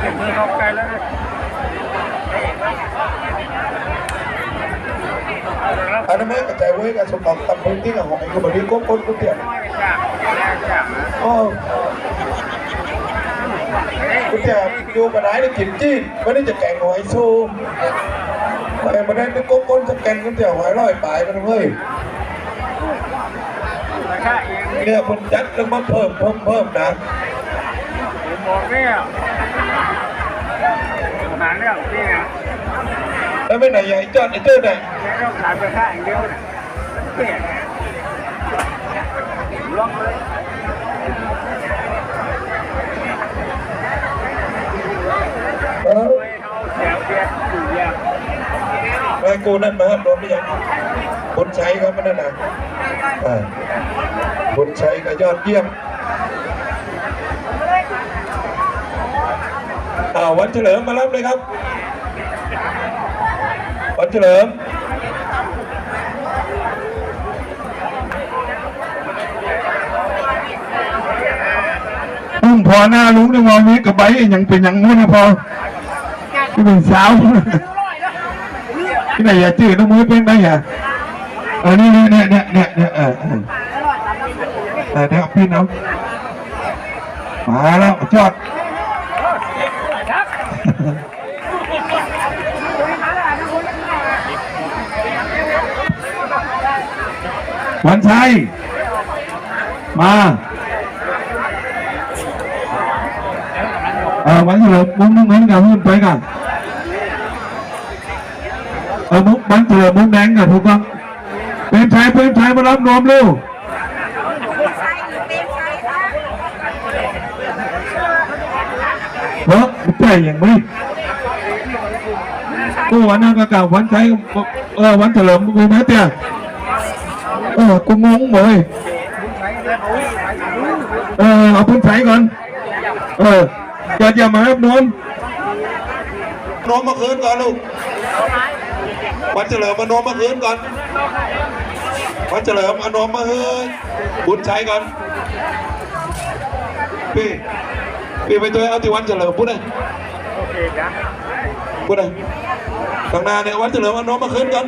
เก็บมือเข้าใกล้แล้วนะอันนั้นไม่กระจายไว้กับสมบัติตำบลที่กับของไอ้คนแบบนี้ก็คนก็เปลี่ยนไม่กระจ่างแรงจ่างนะอ๋อคุณจะอยู่มาได้ในกินจีนไม่ได้จะแกงหอยซูมแต่มาได้ในก้ก้นจะแกงกันเดี๋ยวหอยลอยปลายกันเว้ยกระชากเองเนี่ยมันยัดแล้วมาเพิ่มเพิ่มเพิ่มนะผมบอกเนี่ย หาเรื่องที่นะแล้วไม่ไหนใหญ่จอดไอ้เจ้าไหนแค่ต้องขายกระชางเดียวนะเปลี่ยนล็อกเลยเออไม่เอาแถวเดียวอยู่ยกไอ้กูนั่นมาครับโดนไม่ยังคนใช้ครับมันนั่นนะคนใช้ก็ยอดเยี่ยม อ่าวันเฉลิมมารับเลยครับ วันเฉลิมลุงพอหน้าลุงเนี่ยมองนี้กับใบยังเป็นยังงู้นะพอที่เป็นสาวที่ไหนอย่าจืดน้ำมือเป็นได้อย่าเออนี่นี่เนี่ยเนี่ยเนี่ยเนี่ยเออเออเออเดี๋ยวพี่น้องมาแล้วจอด วันชัย มาเออวันเฉลิมมุ้งมุ้งเหมือนกับพุ่นไปกันเออมุ้งวันเฉลิมมุ้งแดงกับพวกก็เป็นชายเป็นชายมารับนวมเร็วเฮ้อย่างไม่กูวันนั้นก็กล่าววันใช้เออวันเฉลิมกูไหมเตี้ยเออกูงงเลยเออเอาพุ่นใช้ก่อนเอออย่าอย่ามาครับนวลโน้มมาคืนก่อนลูกวันเฉลิมมาน้มมาคืนก่อนวันเฉลิมเอาน้มมาคืนบุญชัยก่อนพี่พี่ไปตัวเอาที่วันเฉลิมพูดเลย โอเคจ้ะพูดเลยข้างหน้าเนี่ยวันเฉลิมเอาน้มมาคืนก่อน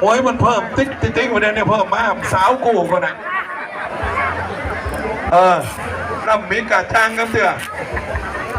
โอ้ยมันเพิ่มติ๊กติ๊กติ๊กวันนี้เนี่ยเพิ่มมากสาวกูคนน่ะเออน้ำมีกาจ้างกันเถอะ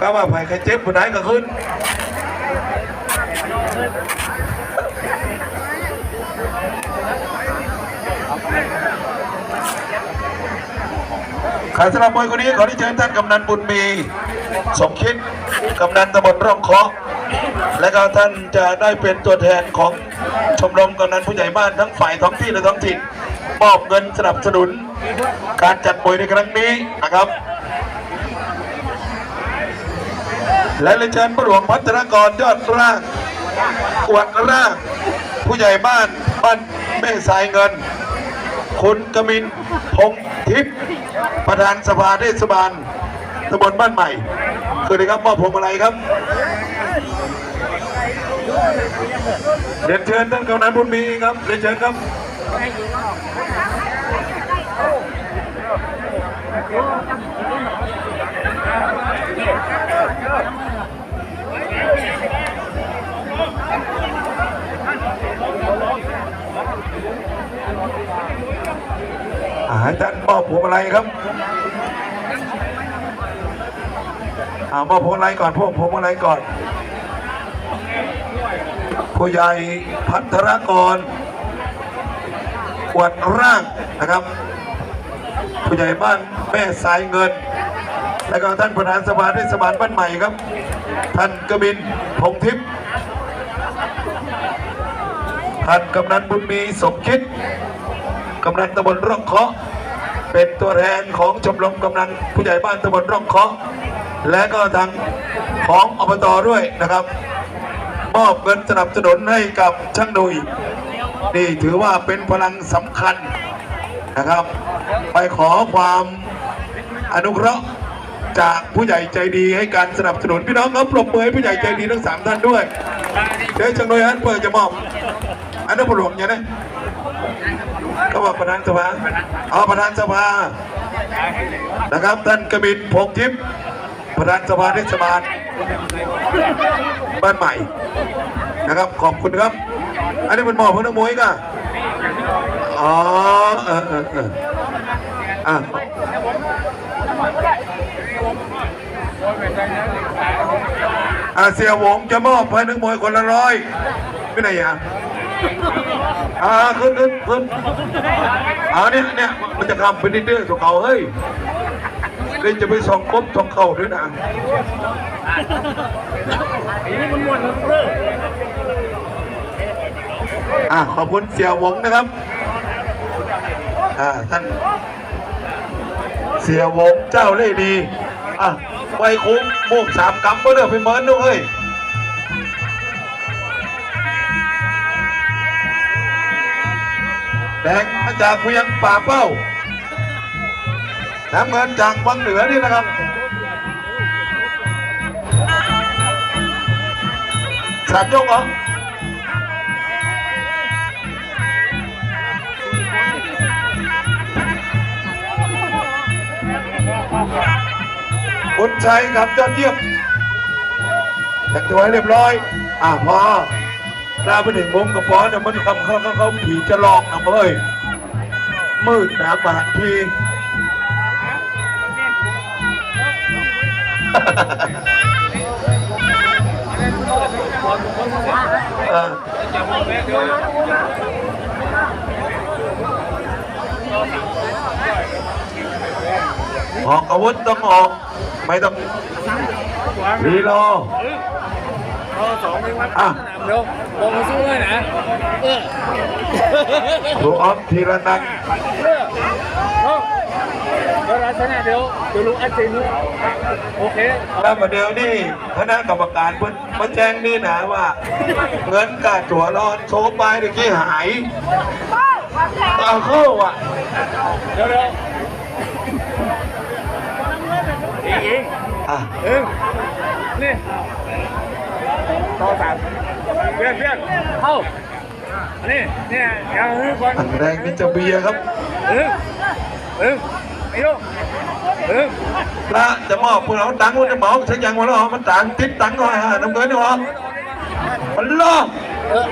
ก็ว่าไผ่ใครเจ็บผู้ใดก็ขึ้น ขายสลับมวยคนนี้ขอที่เชิญท่านกำนันบุญมีสมคิดกำนันตำบลร่องเคาะและก็ท่านจะได้เป็นตัวแทนของชมรมกำนันผู้ใหญ่บ้านทั้งฝ่ายท้องที่และท้องถิ่นมอบเงินสนับสนุน การจัดมวยในครั้งนี้นะครับ และเรียนเชิญประหลวงพัฒนากรยอดร่างอวดร่าง ผู้ใหญ่บ้านบ้านแม่สายเงิน คุณกมินพงทิพย์ประธานสภาเทศบาลตำบลบ้านใหม่คือนะครับมอบพวงมาลัยครับเรียนเชิญท่านกำนันบุญมีครับเรียนเชิญครับ อ่าให้ท่านมอบพวงมาลัยครับอามอบพวงมาลัยก่อนพวกพวงมาลัยก่อน ผู้ใหญ่พัฒรกรอวดร่างนะครับ ผู้ใหญ่บ้านแม่สายเงิน และก็ท่านประธานสภาเทศบาลบ้านใหม่ครับ ท่านกบินพงทิพย์ท่านกำนันบุญมีสมคิด กำนันตำบลร่องเคาะ เป็นตัวแทนของชมรมกำนันผู้ใหญ่บ้านตำบลร่องเคาะ และก็ทางของอบตด้วยนะครับมอบเงินสนับสนุนให้กับช่างหนุยนี่ถือว่าเป็นพลังสำคัญนะครับ ไปขอความอนุเคราะห์จากผู้ใหญ่ใจดีให้การสนับสนุนพี่น้องครับปรบมือให้ผู้ใหญ่ใจดีทั้งสามท่านด้วย เดี๋ยวช่างหนุยอันเปิดจะมอบอันนั้นปลวงอย่างนี้ ว่าประธานสภาเอาประธานสภานะครับท่านกบินพงทิพย์ประธานสภาเทศบาลบ้านใหม่นะครับขอบคุณครับ อันนี้เป็นหมอพนกมวยก่ะอ๋อเออเออเอออะอะเสียวงจะมอบให้นักมวยคนละร้อยไม่ไหนอะ อ่าขึ้นขึ้นขึ้นอ่าเนี่ยเนี่ยมันจะคำไปนิดเดียวตัวเขาเฮ้ยเล่นจะไปส่องกบส่องเข่าด้วยนะอ่าขอบคุณเสียวงนะครับ อ่าท่านเสียวงเจ้าเล่ดี อะไว้คุ้มโมกสามกำก็เด้อไปเมินด้วย แดงมาจากเวียงป่าเป้าน้ำเงินจากวังเหนือนี่นะครับสามยกเหรอบุญชัยกับยอดเยี่ยมแต่งตัวให้เรียบร้อย อะพอ ลาไปถึงมุมกับพอเนี่ยมันทำเขาเขาเขาผีจะหลอกนะเว้ยมืดหนาบาดทีออกอาวุธต้องออก ไม่ต้องรีรอเอสองเป็นวัดอะ เดี๋ยวลงมาสู้เลยนะเออครูออฟธีรนันท์เออเอาเดี๋ยวเราชนะเดี๋ยวเดี๋ยวลุงอัดจินโอเคแล้วประเดี๋ยวนี่คณะกรรมการเพิ่นมาแจ้งนี่นะว่าเงินกาตั๋วรอนโชว์ไปเมื่อกี้หายเอาเข้าอะเดี๋ยวเดี๋ยวอีกอีกอะเออนี่ต่อสามเพี้ยนเพี้ยนเข้าอันนี้เนี่ยอย่างนี้ก่อนอันแรกนี่จะเบียร์ครับเออเออไอ้ลูกเออพระจะมอบพวกเราตังค์มันจะเหมาใช้ยังวันละหอมันตังค์ติดตังค์หน่อยฮะน้ำเงินนี่หรอมันล่อเออ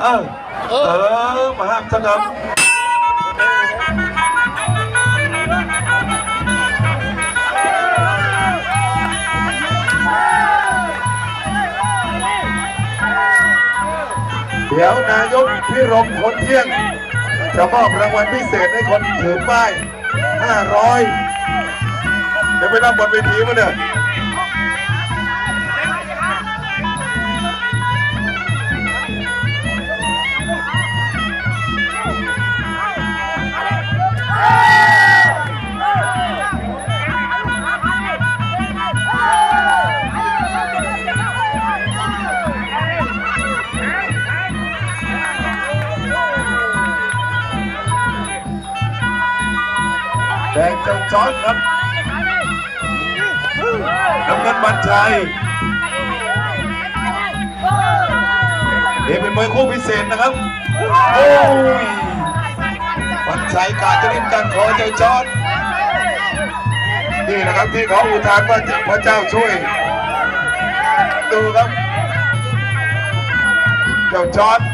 เอาเออเออมาห้ามสงบ ดี๋ยวนายกพิรมคนเที่ยง จะมอบรางวัลพิเศษให้คนถือป้าย 500 เดี๋ยวไปรับบนเวทีมาเนี่ย จอร์ดครับน้ำเงินบัญชัยนี่เป็นมวยคู่พิเศษนะครับ โอ้ยบัญชัยกาจะรินกันขอเจ้าจอร์ดนี่นะครับที่เขาอุทานว่าพระเจ้าช่วย ดูครับ เจ้าจอร์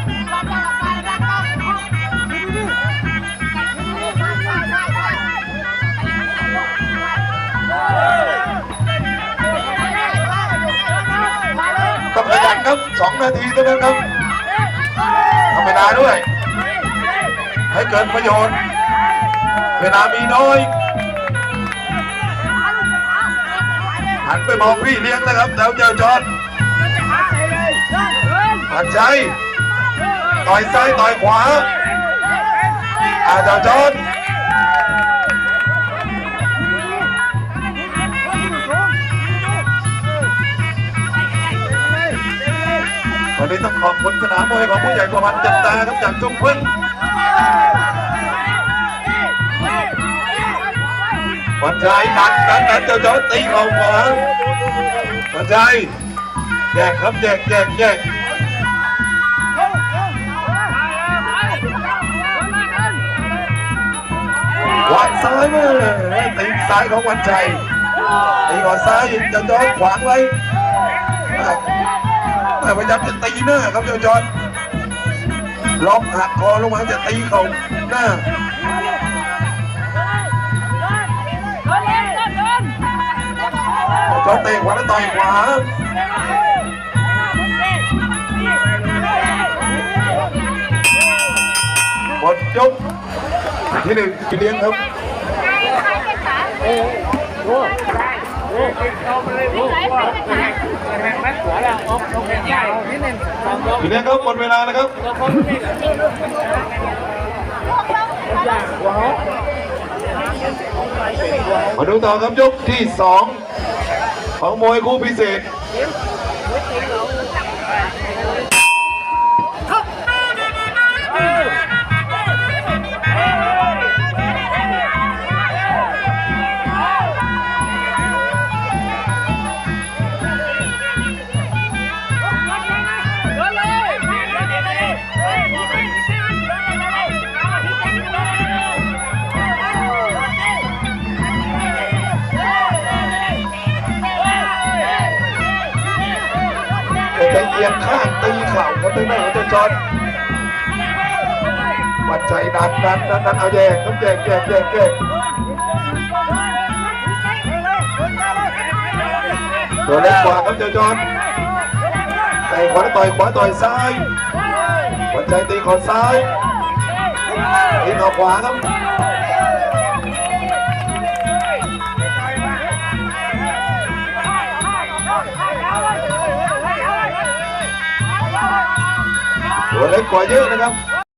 นาทีเท่านั้นครับทำเวลาด้วย ให้เกิดประโยชน์ เวลามีน้อยหันไปมองพี่เลี้ยงนะครับ แล้วเจ้าจอดหันใจต่อยซ้ายต่อยขวาอาเจ้าจอด วันนี้ต้องขอบคุณสนามมวยของผู้ใหญ่ประพันธ์จันตาครับจากจุ้งพึ่งวันชัยดันดันดันเจ้าจอตีเข่าขวาวันชัยแยกครับแยกแยกแยกวัดซ้ายมาตีซ้ายของวันชัยตีก่อนซ้ายเจ้าจอขวางไว้ พยายามจะตีหน้าครับเจ้าจอนล็อกหักคอลงมาจะตีเขาหน้าเจ้าจอนเตะขวาแล้วต่อยขวาหมดยกที่หนึ่งพี่เลี้ยงครับ พี่เลี้ยครับหมดเวลานะครับมาดูต่อครับยกที่สองของมวยคู่พิเศษางด้านขอนวัดใจดันดันดันดันเอาแยกครับแยกแยกแยกแยกตัวเล็กกว่าครับเจ้าจอนเตะขวาต่อยขวาต่อยซ้ายวัดใจตีขอซ้ายตีขอขวาครับ ตัวเล็กกว่าเยอะนะครับ